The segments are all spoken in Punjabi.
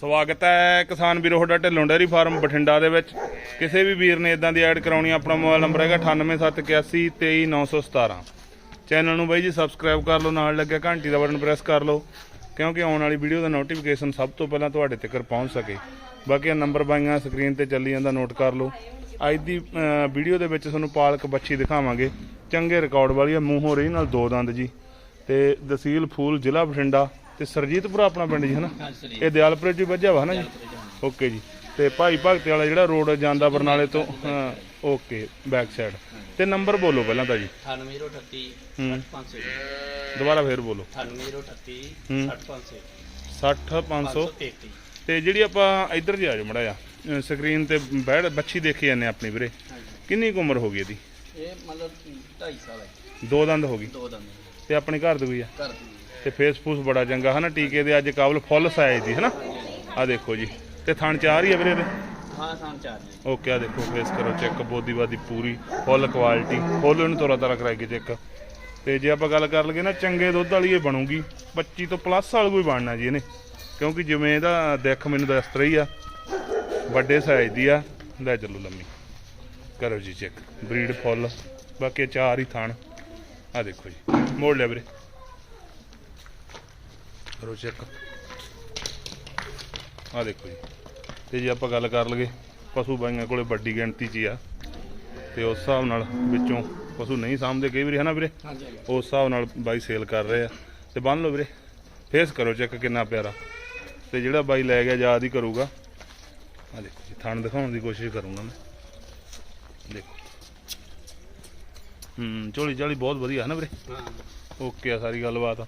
ਸਵਾਗਤ ਹੈ ਕਿਸਾਨ ਵੀਰੋ, ਤੁਹਾਡਾ ਢਿੱਲੋਂ ਡੈਰੀ ਫਾਰਮ ਬਠਿੰਡਾ ਦੇ ਵਿੱਚ। ਕਿਸੇ ਵੀ ਵੀਰ ਨੇ ਇਦਾਂ ਦੀ ਐਡ ਕਰਾਉਣੀ, ਆਪਣਾ ਮੋਬਾਈਲ ਨੰਬਰ ਹੈਗਾ 9871823917 ਚੈਨਲ ਨੂੰ ਬਾਈ ਜੀ ਸਬਸਕ੍ਰਾਈਬ ਕਰ ਲਓ, ਨਾਲ ਲੱਗਿਆ ਘੰਟੀ ਦਾ ਬਟਨ ਪ੍ਰੈਸ ਕਰ ਲਓ, ਕਿਉਂਕਿ ਆਉਣ ਵਾਲੀ ਵੀਡੀਓ ਦਾ ਨੋਟੀਫਿਕੇਸ਼ਨ ਸਭ ਤੋਂ ਪਹਿਲਾਂ ਤੁਹਾਡੇ ਤੱਕ ਪਹੁੰਚ ਸਕੇ। ਬਾਕੀ ਨੰਬਰ ਬਾਈਆਂ ਸਕਰੀਨ ਤੇ ਚੱਲੀ ਜਾਂਦਾ ਨੋਟ ਕਰ ਲਓ। ਅੱਜ ਦੀ ਵੀਡੀਓ ਦੇ ਵਿੱਚ ਤੁਹਾਨੂੰ ਪਾਲਕ ਬੱਚੀ ਦਿਖਾਵਾਂਗੇ। ਚੰਗੇ ਰਿਕਾਰਡ ਵਾਲੀ ਹੈ ਮੂੰਹੋਂ ਰਹੀ ਨਾਲ ਦੋ ਦੰਦ ਜੀ। ਤੇ ਦਸੀਲ ਫੂਲ ਜ਼ਿਲ੍ਹਾ ਬਠਿੰਡਾ। ਤੇ ਸਰਜੀਤਪੁਰਾ ਆਪਣਾ ਪਿੰਡ ਜੀ ਹਨਾ? ਇਹ ਦਿਆਲਪੁਰ ਜੀ ਵੱਜਿਆ ਵਾ ਹਨਾ ਜੀ? ਓਕੇ ਜੀ। ਤੇ ਭਾਈ ਭਗਤ ਵਾਲਾ ਜਿਹੜਾ ਰੋਡ ਜਾਂਦਾ ਬਰਨਾਲੇ ਤੋਂ ਹਾਂ, ਓਕੇ ਬੈਕ ਸਾਈਡ ਤੇ ਨੰਬਰ ਬੋਲੋ ਪਹਿਲਾਂ ਤਾਂ ਜੀ। 9838 ਹੂੰ 6500 ਦੁਬਾਰਾ ਫੇਰ ਬੋਲੋ। 9838 ਹੂੰ। 6500 60 500 ਤੇ ਜਿਹੜੀ ਆਪਾਂ ਇੱਧਰ ਜੀ ਆ ਜਾਓ ਮੜਾ ਆ ਸਕਰੀਨ ਤੇ ਬੈਠ ਬੱਚੀ ਦੇਖੀ ਜਾਂਦੇ ਆਪਣੀ ਵੀਰੇ। ਹਾਂਜੀ। ਕਿੰਨੀ ਕੁ ਉਮਰ ਹੋ ਗਈ ਇਹਦੀ? ਇਹ ਮਤਲਬ 2.5 ਸਾਲ ਹੈ। ਦੋ ਦੰਦ ਹੋ ਗਈ। ਦੋ ਦੰਦ। ਤੇ ਆਪਣੇ ਘਰ ਦੀ ਹੋਈ ਆ। ਘਰ ਦੀ ਤੇ ਫੇਸ ਫੂਸ ਬੜਾ ਚੰਗਾ ਹਨਾ ਟੀਕੇ ਦੇ ਅੱਜ ਕਾਬਲ ਫੁੱਲ ਸਾਈਜ਼ ਦੀ ਹਨਾ? ਆ ਦੇਖੋ ਜੀ। ਤੇ ਥਣ ਚਾਰ ਹੀ ਆ ਵੀਰੇ ਇਹਦੇ? ਹਾਂ ਸਾਂ ਚਾਰ ਜੀ ਓਕੇ ਆ ਦੇਖੋ ਫੇਸ ਕਰੋ ਚੈੱਕ ਬੋਦੀਵਾਦੀ ਪੂਰੀ ਫੁੱਲ ਕੁਆਲਿਟੀ ਫੁੱਲ ਇਹਨੂੰ ਤੋਰਾ ਤਾਰਾ ਕਰਾਈ ਚੈੱਕ ਤੇ ਜੇ ਆਪਾਂ ਗੱਲ ਕਰ ਲਈਏ ਨਾ ਚੰਗੇ ਦੁੱਧ ਵਾਲੀ ਇਹ ਬਣੂਗੀ। 25 ਤੋਂ ਪਲੱਸ ਵਾਲ ਕੋਈ ਬਣਨਾ ਜੀ ਇਹਨੇ। ਕਿਉਂਕਿ ਜਿਵੇਂ ਇਹਦਾ ਦੇਖ ਮੈਨੂੰ ਤਾਂ ਇਸ ਤਰ੍ਹਾਂ ਹੀ ਆ। ਵੱਡੇ ਸਾਈਜ਼ ਦੀ ਆ। ਲੈ ਚੱਲੋ ਲੰਮੀ। ਕਰੋ ਜੀ ਚੈੱਕ ਬਰੀਡ ਫੁੱਲ। ਬਾਕੀ ਚਾਰ ਹੀ ਥਣ। ਆ ਦੇਖੋ ਜੀ ਮੋੜ ਲਿਆ ਵੀਰੇ। ਕਰੋ ਚੈੱਕ ਆ ਦੇਖੋ ਜੀ। ਤੇ ਜੇ ਆਪਾਂ ਗੱਲ ਕਰ ਲਈਏ ਪਸ਼ੂ ਬਾਈਆਂ ਕੋਲੇ ਵੱਡੀ ਗਿਣਤੀ 'ਚ ਆ। ਤੇ ਉਸ ਹਿਸਾਬ ਨਾਲ ਵਿੱਚੋਂ ਪਸ਼ੂ ਨਹੀਂ ਸਾਂਭਦੇ ਕਈ ਵਾਰੀ ਹਨਾ ਵੀਰੇ? ਉਸ ਹਿਸਾਬ ਨਾਲ ਬਾਈ ਸੇਲ ਕਰ ਰਹੇ ਆ। ਤੇ ਬੰਨ ਲਓ ਵੀਰੇ ਫੇਸ ਕਰੋ ਚੈੱਕ ਕਿੰਨਾ ਪਿਆਰਾ। ਤੇ ਜਿਹੜਾ ਬਾਈ ਲੈ ਗਿਆ ਯਾਦ ਹੀ ਕਰੂਗਾ। ਆ ਦੇਖੋ ਜੀ ਥਣ ਦਿਖਾਉਣ ਦੀ ਕੋਸ਼ਿਸ਼ ਕਰੂੰਗਾ ਮੈਂ। ਦੇਖੋ। ਹੂੰ ਝੋਲੀ ਝਾਲੀ ਬਹੁਤ ਵਧੀਆ ਹੈ ਨਾ ਵੀਰੇ? ਹਾਂ। ਓਕੇ ਆ ਸਾਰੀ ਗੱਲਬਾਤ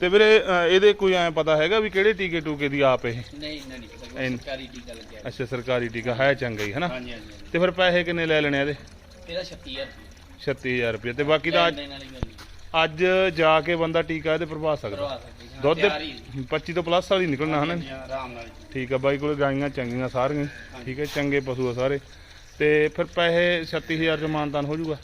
ਤੇ ਵੀਰੇ ਅ, ਇਹਦੇ ਕੋਈ ਐ ਪਤਾ ਹੈਗਾ ਵੀ ਕਿਹੜੇ ਟੀਕੇ ਟੂਕੇ ਦੀ ਆਪ ਇਹ? ਨਹੀਂ ਨਹੀਂ ਪਤਾ ਐਨ- ਸਰਕਾਰੀ ਟੀਕਾ ਲੱਗਿਆ ਅੱਛਾ ਸਰਕਾਰੀ ਟੀਕਾ ਹੈ ਚੰਗਾ ਹੀ ਹੈ ਨਾ? ਹਾਂਜੀ ਹਾਂਜੀ ਹਾਂਜੀ। ਤੇ ਫਿਰ ਪੈਸੇ ਕਿੰਨੇ ਲੈ ਲੈਣੇ ਇਹਦੇ? ਇਹਦਾ 36000 36000 ਰੁਪਏ। ਤੇ ਬਾਕੀ ਦਾ ਅੱਜ- ਲੈਣ ਵਾਲੀ ਗੱਲ ਨਹੀਂ। ਅੱਜ ਜਾ ਕੇ ਬੰਦਾ ਟੀਕਾ ਇਹਦੇ ਪ੍ਰਭਾ ਸਕਦਾ। ਕਰਵਾ ਸਕਦੇ ਹਾਂ, ਦੁੱਧ ਤਿਆਰ ਹੀ। 25 ਤੋਂ ਪਲੱਸ ਵਾਲੀ ਨਿਕਲਣਾ ਹਨਾ ਹਾਂਜੀ, ਹਾਂ, ਆਰਾਮ ਨਾਲ ਜੀ। ਠੀਕ ਆ ਬਾਈ ਕੋਲੇ ਗਾਈਆਂ ਚੰਗੀਆਂ ਸਾਰੀਆਂ ਠੀਕ ਹੈ ਚੰਗੇ ਪਸ਼ੂ ਆ ਸਾਰੇ। ਤੇ ਫਿਰ ਪੈਸੇ 36000 ਚ ਮਾਨਤਾਨ ਹੋ ਜਾਊਗਾ?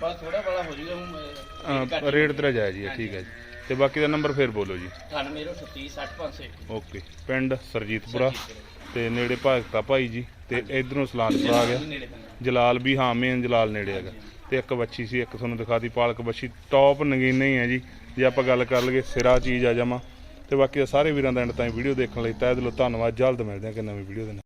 ਬਸ ਥੋੜਾ ਬੜਾ ਹੋ ਜੂਗਾ ਹੁਣ ਹੀ ਰੇਟ ਤੇਰਾ ਜਾਇਜ਼ ਹੀ ਆ ਠੀਕ ਹੈ ਜੀ। ਤੇ ਬਾਕੀ ਦਾ ਨੰਬਰ ਫੇਰ ਬੋਲੋ ਜੀ। 9838 60501 ਓਕੇ ਪਿੰਡ ਸਰਜੀਤਪੁਰਾ ਤੇ ਨੇੜੇ ਭਗਤਾ ਭਾਈ ਜੀ ਤੇ ਇਧਰੋਂ ਸਲਾਨਪੁਰਾ ਆ ਗਿਆ। ਜਲਾਲ ਵੀ ਹਾਂ ਮੇਨ ਜਲਾਲ ਨੇੜੇ ਹੈਗਾ। ਤੇ ਇੱਕ ਬੱਚੀ ਸੀ ਇੱਕ ਤੁਹਾਨੂੰ ਦਿਖਾਤੀ ਪਾਲਕ ਬੱਚੀ ਟੌਪ ਨਗੀਨੇ ਹੀ ਹੈ ਜੀ। ਜੇ ਆਪਾਂ ਗੱਲ ਕਰ ਲਈਏ ਸਿਰਾ ਚੀਜ਼ ਆ ਜਾਵਾਂ ਤੇ ਬਾਕੀ ਤਾਂ ਸਾਰੇ ਵੀਰਾਂ ਦਾ ਐਂਡ ਤਾਈਂ ਵੀਡੀਓ ਦੇਖਣ ਲਈ ਤਹਿ ਦਿਲੋਂ ਧੰਨਵਾਦ। ਜਲਦ ਮਿਲਦੇ ਹਾਂ ਕਿ ਨਵੀਂ ਵੀਡੀਓ ਦੇ ਨਾਲ।